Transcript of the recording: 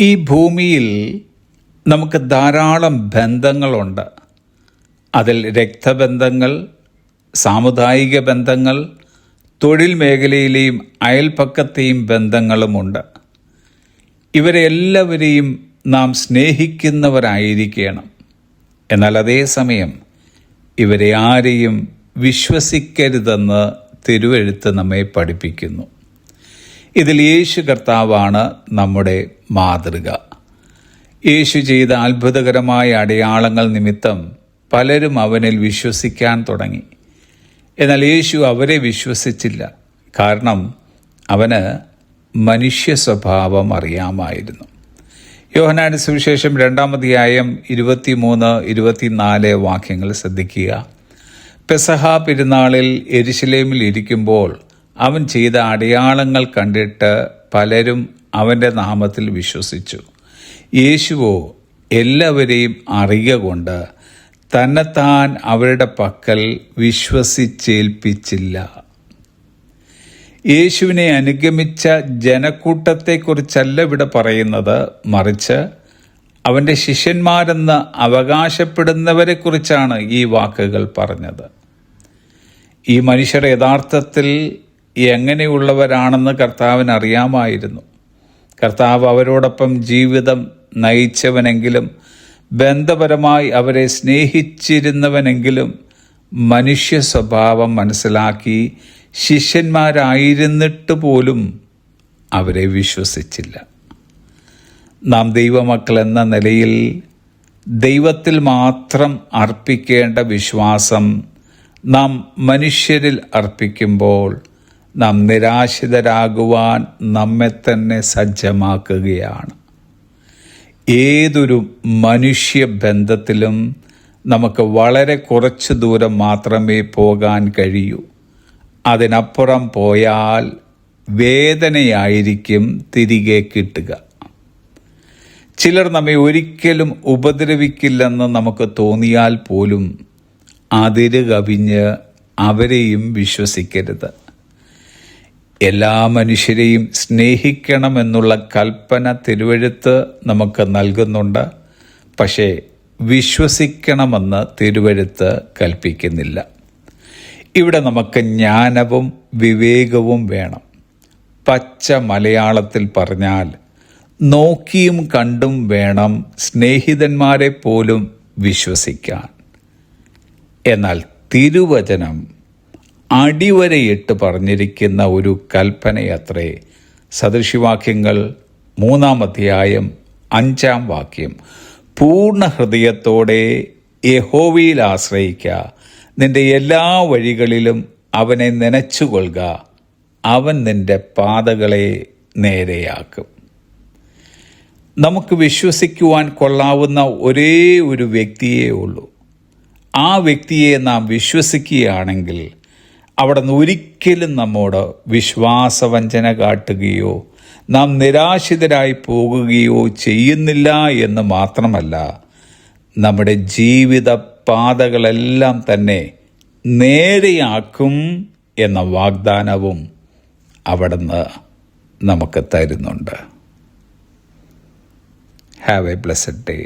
ഈ ഭൂമിയിൽ നമുക്ക് ധാരാളം ബന്ധങ്ങളുണ്ട്. അതിൽ രക്തബന്ധങ്ങൾ സാമുദായിക ബന്ധങ്ങൾ തൊഴിൽ മേഖലയിലെയും അയൽപ്പക്കത്തെയും ബന്ധങ്ങളുമുണ്ട്. ഇവരെ എല്ലാവരെയും നാം സ്നേഹിക്കുന്നവരായിരിക്കണം. എന്നാൽ അതേസമയം ഇവരെ ആരെയും വിശ്വസിക്കരുതെന്ന് തിരുവെഴുത്ത് നമ്മെ പഠിപ്പിക്കുന്നു. ഇതിൽ യേശു കർത്താവാണ് നമ്മുടെ മാതൃക. യേശു ചെയ്ത അത്ഭുതകരമായ അടയാളങ്ങൾ നിമിത്തം പലരും അവനിൽ വിശ്വസിക്കാൻ തുടങ്ങി. എന്നാൽ യേശു അവരെ വിശ്വസിച്ചില്ല. കാരണം അവന് മനുഷ്യ സ്വഭാവം അറിയാമായിരുന്നു. യോഹനാന സുവിശേഷം രണ്ടാമധ്യായം ഇരുപത്തിമൂന്ന് ഇരുപത്തിനാല് വാക്യങ്ങൾ ശ്രദ്ധിക്കുക. പെസഹ പെരുന്നാളിൽ എരിശിലേമിൽ ഇരിക്കുമ്പോൾ അവൻ ചെയ്ത അടയാളങ്ങൾ കണ്ടിട്ട് പലരും അവന്റെ നാമത്തിൽ വിശ്വസിച്ചു. യേശുവോ എല്ലാവരെയും അറിയുക കൊണ്ട് തന്നെത്താൻ അവരുടെ പക്കൽ വിശ്വസിച്ചേൽപ്പിച്ചില്ല. യേശുവിനെ അനുഗമിച്ച ജനക്കൂട്ടത്തെക്കുറിച്ചല്ല ഇവിടെ പറയുന്നത്. മറിച്ച് അവന്റെ ശിഷ്യന്മാരെന്ന് അവകാശപ്പെടുന്നവരെക്കുറിച്ചാണ് ഈ വാക്കുകൾ പറഞ്ഞത്. ഈ മനുഷ്യർ യഥാർത്ഥത്തിൽ എങ്ങനെയുള്ളവരാണെന്ന് കർത്താവിന് അറിയാമായിരുന്നു കർത്താവ് അവരോടൊപ്പം ജീവിതം നയിച്ചവനെങ്കിലും ബന്ധപരമായി അവരെ സ്നേഹിച്ചിരുന്നവനെങ്കിലും മനുഷ്യ സ്വഭാവം മനസ്സിലാക്കി ശിഷ്യന്മാരായിരുന്നിട്ട് പോലും അവരെ വിശ്വസിച്ചില്ല. നാം ദൈവമക്കൾ എന്ന നിലയിൽ ദൈവത്തിൽ മാത്രം അർപ്പിക്കേണ്ട വിശ്വാസം നാം മനുഷ്യരിൽ അർപ്പിക്കുമ്പോൾ നാം നിരാശിതരാകുവാൻ നമ്മെ തന്നെ സജ്ജമാക്കുകയാണ്. ഏതൊരു മനുഷ്യ ബന്ധത്തിലും നമുക്ക് വളരെ കുറച്ച് ദൂരം മാത്രമേ പോകാൻ കഴിയൂ. അതിനപ്പുറം പോയാൽ വേദനയായിരിക്കും തിരികെ കിട്ടുക. ചിലർ നമ്മെ ഒരിക്കലും ഉപദ്രവിക്കില്ലെന്ന് നമുക്ക് തോന്നിയാൽ പോലും അതിര് കവിഞ്ഞ് അവരെയും വിശ്വസിക്കരുത്. എല്ലാ മനുഷ്യരെയും സ്നേഹിക്കണമെന്നുള്ള കൽപ്പന തിരുവഴുത്ത് നമുക്ക് നൽകുന്നുണ്ട്. പക്ഷേ വിശ്വസിക്കണമെന്ന് തിരുവഴുത്ത് കൽപ്പിക്കുന്നില്ല. ഇവിടെ നമുക്ക് ജ്ഞാനവും വിവേകവും വേണം. പച്ച മലയാളത്തിൽ പറഞ്ഞാൽ നോക്കിയും കണ്ടും വേണം സ്നേഹിതന്മാരെ പോലും വിശ്വസിക്കാൻ. എന്നാൽ തിരുവചനം അടിവരയിട്ട് പറഞ്ഞിരിക്കുന്ന ഒരു കൽപ്പനയത്രേ. സദൃശിവാക്യങ്ങൾ മൂന്നാം അധ്യായം അഞ്ചാം വാക്യം. പൂർണ ഹൃദയത്തോടെ യഹോവയിൽ ആശ്രയിക്കുക നിന്റെ എല്ലാ വഴികളിലും അവനെ നനച്ചുകൊള്ളുക. അവൻ നിന്റെ പാതകളെ നേരെയാക്കും. നമുക്ക് വിശ്വസിക്കുവാൻ കൊള്ളാവുന്ന ഒരേ ഒരു വ്യക്തിയേ ഉള്ളൂ. ആ വ്യക്തിയെ നാം വിശ്വസിക്കുകയാണെങ്കിൽ അവിടെ നിന്ന് ഒരിക്കലും നമ്മോട് വിശ്വാസവഞ്ചന കാട്ടുകയോ നാം നിരാശിതരായി പോകുകയോ ചെയ്യുന്നില്ല എന്ന് മാത്രമല്ല നമ്മുടെ ജീവിത പാതകളെല്ലാം തന്നെ നേരെയാക്കും എന്ന വാഗ്ദാനവും അവിടുന്ന് നമുക്ക് തരുന്നുണ്ട്. Have A blessed day